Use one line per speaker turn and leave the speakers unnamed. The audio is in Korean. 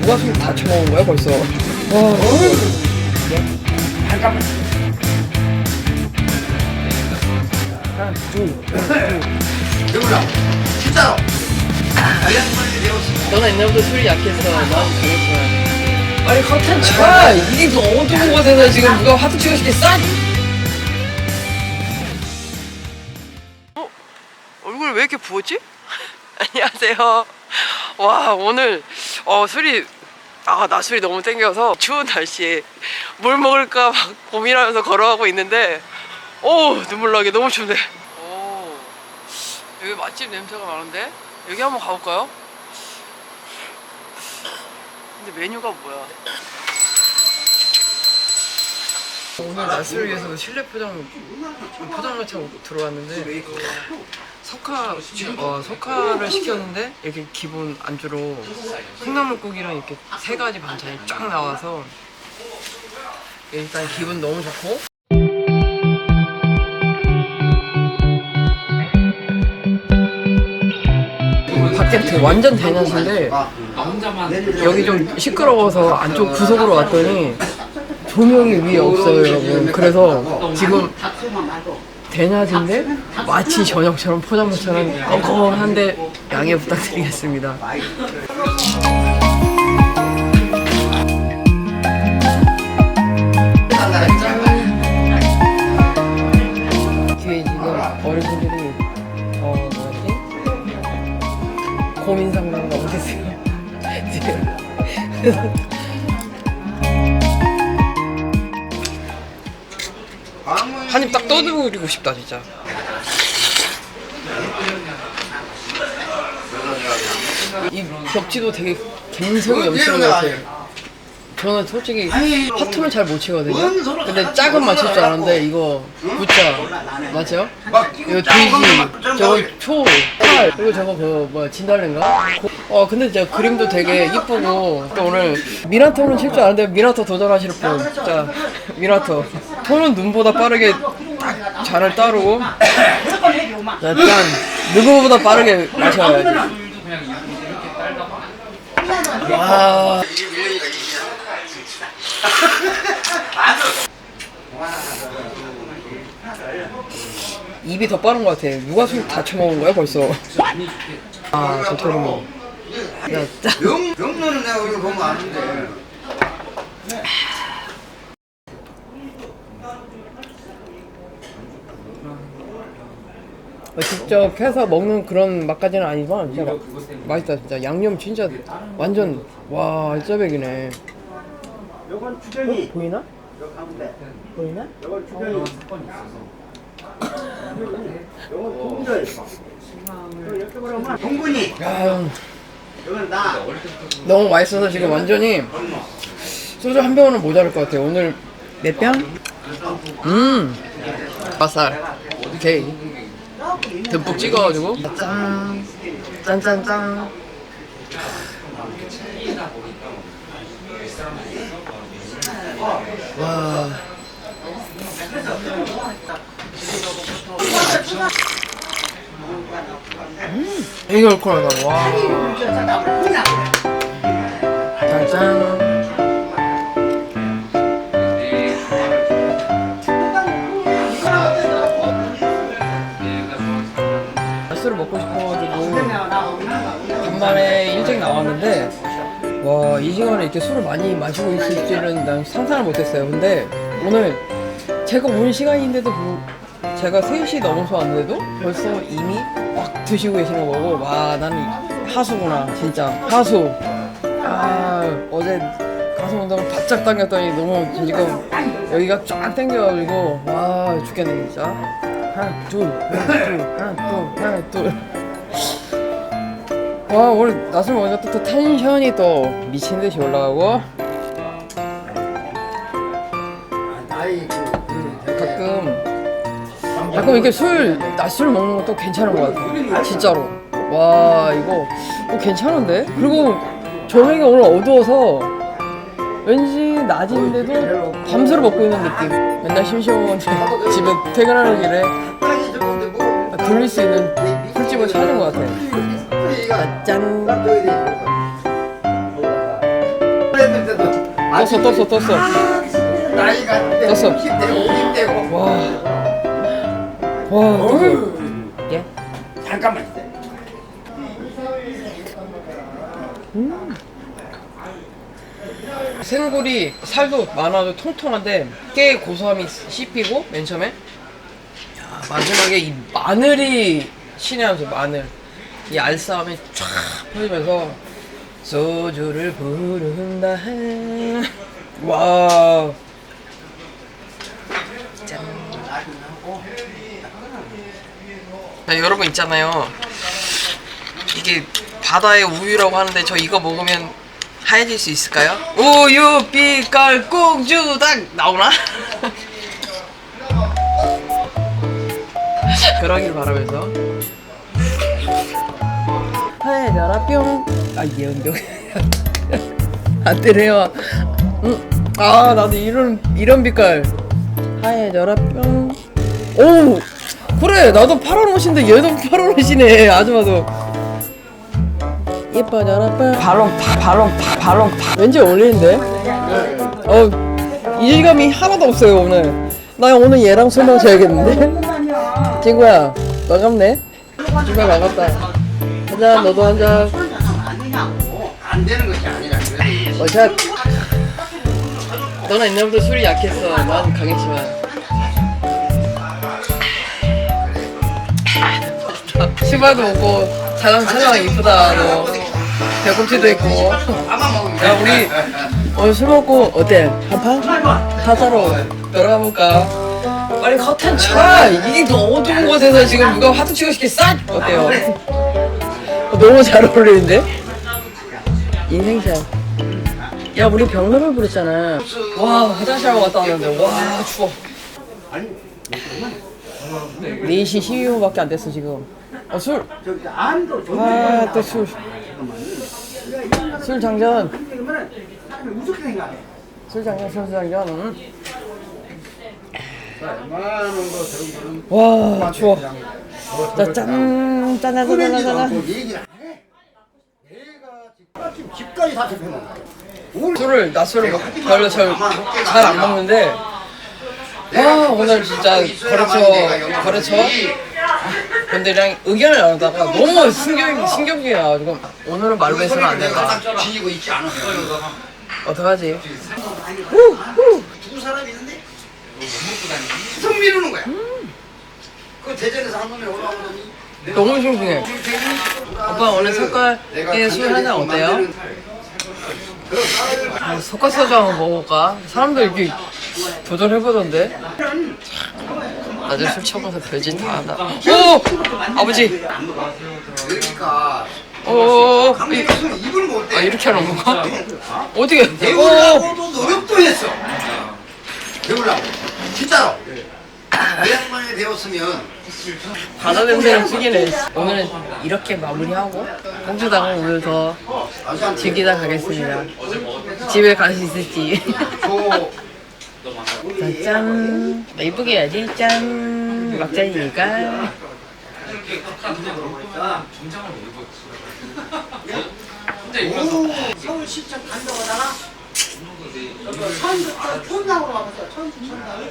누가 술 다 처먹은 거야 벌써? 와, 하나, 둘.
누구랑? 진짜로.
너는 옛날부터 술이 약했어. 나는 그랬어. 아니 컨텐츠가 이게 뭐 어떤 거가 돼서 지금 누가 화투 치고 싶겠어? 어? 얼굴 왜 이렇게 부었지? 안녕하세요. 와 오늘 어 술이 아나 술이 너무 땡겨서 추운 날씨에 뭘 먹을까 막 고민하면서 걸어가고 있는데 오 눈물 나게 너무 춥네. 오 여기 맛집 냄새가 나는데 여기 한번 가볼까요? 근데 메뉴가 뭐야? 오늘 낮술을 위해서 실내 포장 포장마차 들어왔는데 석화 어, 석화를 시켰는데 이렇게 기본 안주로 콩나물국이랑 이렇게 세 가지 반찬이 쫙 나와서 일단 기분 너무 좋고. 밖에 완전 대낮인데 여기 좀 시끄러워서 안쪽 구석으로 왔더니 조명이 위에 없어요 여러분. 그래서 지금 대낮인데 마치 저녁처럼 포장마차는 껌껌한데 양해 부탁드리겠습니다. 뒤에 지금 어르신들이 어 뭐였지? 고민 상담 지금 한 입 딱 떠들고 싶다 진짜. 이 벽지도 되게 갱생이 넘치는 것 같아요. 저는 솔직히 파투를 잘 못 치거든요. 근데 작은 맞출 줄 알았는데 이거 부자. 맞죠? 이거 돼지. 저거 초, 팔. 그리고 저거 그 뭐야 진달래인가? 고- 어 근데 진짜 그림도 되게 이쁘고. 또 오늘 미나토는 칠 줄 아는데 미나토 도전하실 분. 진짜 미나토 토는 눈보다 빠르게 딱 잔을 따르고 자, 짠 누구보다 빠르게 마셔야지 와 입이 더 빠른 것 같아. 누가 술 다 처먹은 거야 벌써? 아, 도토리묵. 야, 짜.
영, 영로는 내가 이거 보면 아는데.
직접 해서 먹는 그런 맛까지는 아니지만 진짜 마- 맛있다 진짜. 양념 진짜 완전 와 쩌백이네.
요건 추정이.
보이나?
요 가운데
보이나?
요건 추정이. 요건 동절 이렇게 보면 동분이.
야
요건 나.
너무 맛있어서 지금 완전히 소주 한 병은 모자랄 것 같아요. 오늘 몇 병? 음. 맛살 오케이 듬뿍 찍어가지고? 짠 짠짠짠 와. 음, 되게 얼큰하다 와. 짠짠 술을 먹고 싶어가지고 간만에 일찍 나왔는데 와 이 시간에 이렇게 술을 많이 마시고 있을 줄은 난 상상을 못했어요. 근데 오늘 제가 온 시간인데도 뭐 제가 3시 넘어서 왔는데도 벌써 이미 막 드시고 계시는 거고 와 나는 하수구나 진짜. 하수. 아 어제 가슴 운동을 바짝 당겼더니 너무 지금 여기가 쫙 당겨가지고 와 죽겠네 진짜 하나 둘 하나 둘 하나 둘 하나 둘. 와 오늘 낮술 먹으니까 또, 또 텐션이 또 미친 듯이 올라가고.
나이 그,
가끔 가끔 이렇게 술 낮술 먹는 것도 괜찮은 것 같아 진짜로. 와 이거 어, 괜찮은데? 그리고 조명이 오늘 어두워서 왠지 낮인데도 밤새로 먹고 있는 느낌. 맨날 심심하면 집에 퇴근하는 길에. 들릴 수 있는 술집을 찾는 것 같아 짠. 떴어 떴어 떴어.
나이가
떴어.
60대고 50대고.
와 와 떴어. 예?
잠깐만 있어.
생굴이 살도 많아도 통통한데 꽤 고소함이 씹히고 맨 처음에 야, 마지막에 이 마늘이 신의 한수 마늘 이 알싸함이 쫙 퍼지면서 소주를 부른다. 와 짠. 자, 여러분 있잖아요. 이게 바다의 우유라고 하는데 저 이거 먹으면 하얘질 수 있을까요? 우유 빛깔 꽁주닭 나오나? 그러길 바라면서. 하얘져라 뿅아 예은경 안 되네요 응. 아 나도 이런 이런 빛깔. 하얘져라 뿅오! 그래 나도 파란 옷인데 얘도 파란 옷이네 아줌마도 예뻐져라 발롱 발롱 발롱 왠지 어울리는데? 어 이질감이 하나도 없어요 오늘. 나 오늘 얘랑 술 마셔야겠는데? 친구야 반갑네. 친구야 반갑다. 한잔 너도 한잔.
안 되는 것이 아니라.
어샷. 너는 옛날부터 술이 약했어. 난 강했지만. 신발도 먹고 자랑 차장 이쁘다 너 배꼽티도 있고 야 우리 오늘 술 먹고 어때? 한판? 타자로 돌아가볼까? 빨리 커튼 쳐! 이게 더 어두운 곳에서 지금 누가 화투 치고 싶겠어? 어때요? 어, 너무 잘 어울리는데? 인생샷 야 우리 병로를 부르잖아 와 화장실 하고 갔다 왔는데 와 추워 4시 12분밖에 안 됐어 지금 어 술!
저기 안도 좋은
아또 술. 술 장전.
그러면은 사람이 우습게 생각해.
술 장전 술 장전. 응?
거 저런 거는
와 추워. 자, 짠, 짠, 짠, 짠, 짠,
꺼내지도
짠.
않고 얘기를 안 해. 내가 지금 집까지 다 접해놓은
술을 낮술을 먹- 별로 잘안 먹는데. 아 오늘 진짜 거래처 거래처 분들이랑 의견을 나누다가 너무 신경 신경질이 나가지고 오늘은 말로 해서는 안 된다
지지고 있지 않아요.
어떡하지
두 사람 있는데 계속 미루는 거야. 그 대전에서 한 놈이 올라오더니
너무 싱싱해 오빠 오늘 석가에 술 한잔 어때요? 아, 석가소주 한번 먹어볼까? 사람들 이렇게 도전해보던데 낮에 술 처먹어서 별짓 다 한다 오! 아버지
그러니까
오!
입을 못 대.
아 이렇게 하는 건가? 어떻게? 오!
배우려고도 노력도 했어. 배우려고. 진짜로. 오랜만에 배웠으면
바다 냄새는 죽이네 오늘은 이렇게 마무리하고 공주당은 오늘 더 즐기다 가겠습니다 집에 갈 수 있을지
저
자, 짠 이쁘게 해야지 짠 막잔이니까
서울 시청 간다고 하잖아. 천, 천당으로 가봤어. 천, 천당.